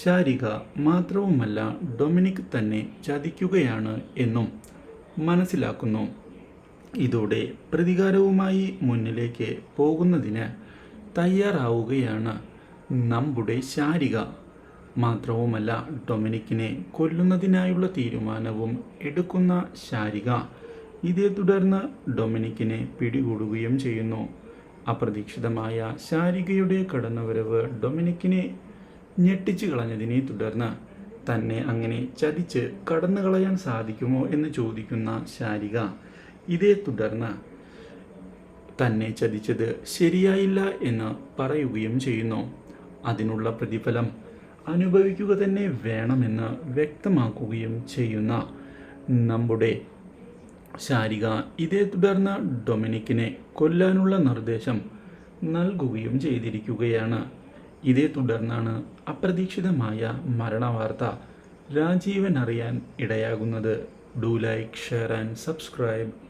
ശാരിക മാത്രവുമല്ല ഡൊമിനിക് തന്നെ ചതിക്കുകയാണ് എന്നും മനസ്സിലാക്കുന്നു. ഇതോടെ പ്രതികാരവുമായി മുന്നിലേക്ക് പോകുന്നതിന് തയ്യാറാവുകയാണ് നമ്മുടെ ശാരിക. മാത്രവുമല്ല ഡൊമിനിക്കിനെ കൊല്ലുന്നതിനായുള്ള തീരുമാനവും എടുക്കുന്ന ശാരിക ഇതേ തുടർന്ന് ഡൊമിനിക്കിനെ പിടികൂടുകയും ചെയ്യുന്നു. അപ്രതീക്ഷിതമായ ശാരികയുടെ കടന്നുവരവ് ഡൊമിനിക്കിനെ ഞെട്ടിച്ചു കളഞ്ഞതിനെ തുടർന്ന് തന്നെ അങ്ങനെ ചതിച്ച് കടന്നു കളയാൻ സാധിക്കുമോ എന്ന് ചോദിക്കുന്ന ശാരിക ഇതേ തുടർന്ന് തന്നെ ചതിച്ചത് ശരിയായില്ല എന്ന് പറയുകയും ചെയ്യുന്നു. അതിനുള്ള പ്രതിഫലം അനുഭവിക്കുക തന്നെ വേണമെന്ന് വ്യക്തമാക്കുകയും ചെയ്യുന്ന നമ്മുടെ ശാരിക ഇതേ തുടർന്ന് ഡൊമിനിക്കിനെ കൊല്ലാനുള്ള നിർദ്ദേശം നൽകുകയും ചെയ്തിരിക്കുകയാണ്. ഇതേ തുടർന്നാണ് അപ്രതീക്ഷിതമായ മരണവാർത്ത രാജീവൻ അറിയാൻ ഇടയാകുന്നത്. Do like share and subscribe